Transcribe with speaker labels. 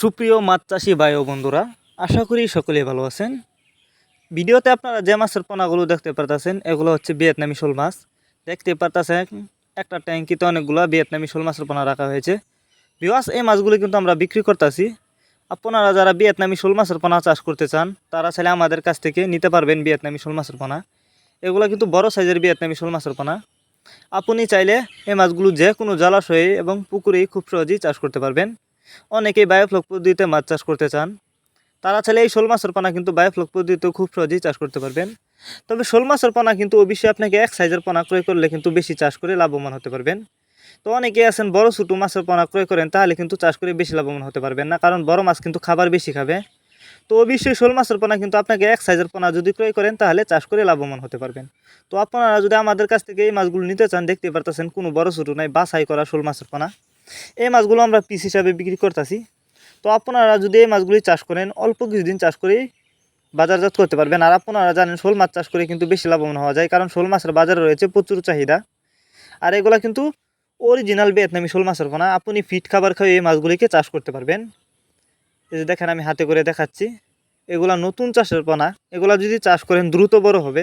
Speaker 1: সুপ্রিয় মাছ চাষি ভাই ও বন্ধুরা, আশা করি সকলেই ভালো আছেন। ভিডিওতে আপনারা যে মাছের পোনাগুলো দেখতে পারতেছেন, এগুলো হচ্ছে ভিয়েতনামি শোল মাছ। দেখতে পারতেছেন, একটা ট্যাঙ্কিতে অনেকগুলো ভিয়েতনামি শোল মাছের পোনা রাখা হয়েছে। বিওয়াস এই মাছগুলো কিন্তু আমরা বিক্রি করতেছি। আপনারা যারা ভিয়েতনামি শোল মাছের পোনা চাষ করতে চান, তারা চাইলে আমাদের কাছ থেকে নিতে পারবেন ভিয়েতনামি শোল মাছের পোনা। এগুলো কিন্তু বড় সাইজের ভিয়েতনামি শোল মাছের পোনা। আপনি চাইলে এই মাছগুলো যে কোনো জলাশয়ে এবং পুকুরেই খুব সহজেই চাষ করতে পারবেন। অনেকেই বায়োফ্লক পদ্ধতিতে মাছ চাষ করতে চান। তারা চাইলে এই শোল মাছের পোনা কিন্তু বায়োফ্লক পদ্ধতিতে খুব সহজেই চাষ করতে পারবেন। তবে শোল মাছের পোনা কিন্তু অবশ্যই আপনাকে এক সাইজের পোনা ক্রয় করলে কিন্তু বেশি চাষ করে লাভবান হতে পারবেন। তো অনেকেই আছেন, বড় ছোটো মাছের পোনা ক্রয় করেন, তাহলে কিন্তু চাষ করে বেশি লাভবান হতে পারবেন না, কারণ বড় মাছ কিন্তু খাবার বেশি খাবে। তো অবশ্যই শোল মাছের পোনা কিন্তু আপনাকে এক সাইজের পোনা যদি ক্রয় করেন, তাহলে চাষ করে লাভবান হতে পারবেন। তো আপনারা যদি আমাদের কাছ থেকে এই মাছগুলো নিতে চান, দেখতে পারতেছেন কোনো বড় ছোটো নাই, বাছাই করা শোল মাছের পোনা। এই মাছগুলো আমরা পিস হিসাবে বিক্রি করতেছি। তো আপনারা যদি এই মাছগুলি চাষ করেন, অল্প কিছুদিন চাষ করেই বাজারজাত করতে পারবেন। আর আপনারা জানেন, শোল মাছ চাষ করে কিন্তু বেশি লাভবান হওয়া যায়, কারণ শোল মাছের বাজারে রয়েছে প্রচুর চাহিদা। আর এগুলা কিন্তু অরিজিনাল ভিয়েতনামি শোল মাছের পোনা। আপনি ফিট খাবার খাইয়ে এই মাছগুলিকে চাষ করতে পারবেন। এই যে দেখেন, আমি হাতে করে দেখাচ্ছি। এগুলা নতুন চাষের পোনা। এগুলা যদি চাষ করেন, দ্রুত বড় হবে।